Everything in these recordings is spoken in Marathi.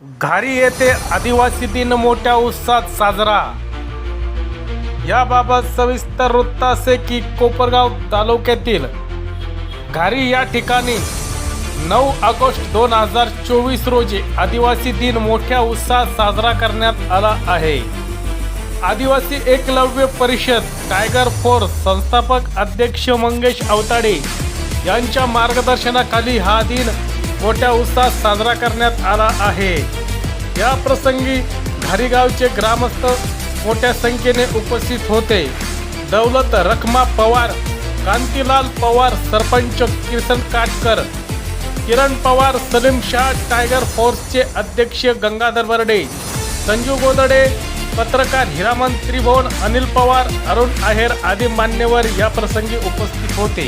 घारी येथे आदिवासी दिन मोठ्या उत्साहात साजरा. याबाबत सविस्तर वृत्त असे की कोपरगाव तालुक्यातील घारी या ठिकाणी नऊ ऑगस्ट दोन हजार चोवीस रोजी आदिवासी दिन मोठ्या उत्साहात साजरा करण्यात आला आहे. आदिवासी एकलव्य परिषद टायगर फोर्स संस्थापक अध्यक्ष मंगेश अवताडे यांच्या मार्गदर्शनाखाली हा दिन मोठ्या उत्साहात साजरा करण्यात आला आहे. या प्रसंगी घारीगावचे ग्रामस्थ मोठ्या संख्येने उपस्थित होते. दौलत रखमा पवार कांतीलाल पवार सरपंच किसन काटकर किरण पवार सलीम शाह टायगर फोर्सचे अध्यक्ष गंगाधर बर्डे संजू गोदडे पत्रकार हिरामन त्रिभुवन अनिल पवार अरुण आहेर आदी मान्यवर या प्रसंगी उपस्थित होते.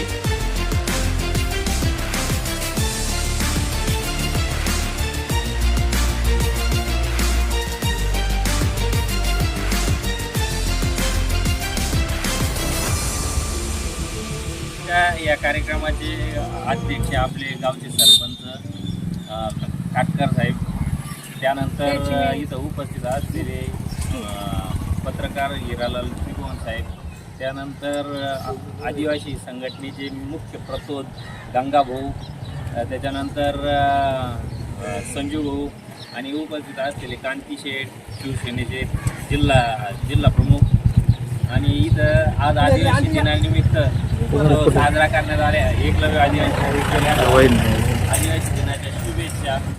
त्या या कार्यक्रमाचे अध्यक्ष आपले गावचे सरपंच काटकर साहेब. त्यानंतर इथं उपस्थित असलेले पत्रकार हिरालाल त्रिभुवन साहेब. त्यानंतर आदिवासी संघटनेचे मुख्य प्रतोद गंगाभाऊ त्याच्यानंतर संजू भाऊ आणि उपस्थित असलेले कांती शेठ शिवसेनेचे जिल्हा जिल्हा प्रमुख. आणि इथं आज आदिवासी दिनानिमित्त साजरा करण्यात आल्या. एकलव्य आदिवासी आदिवासी दिनाच्या शुभेच्छा.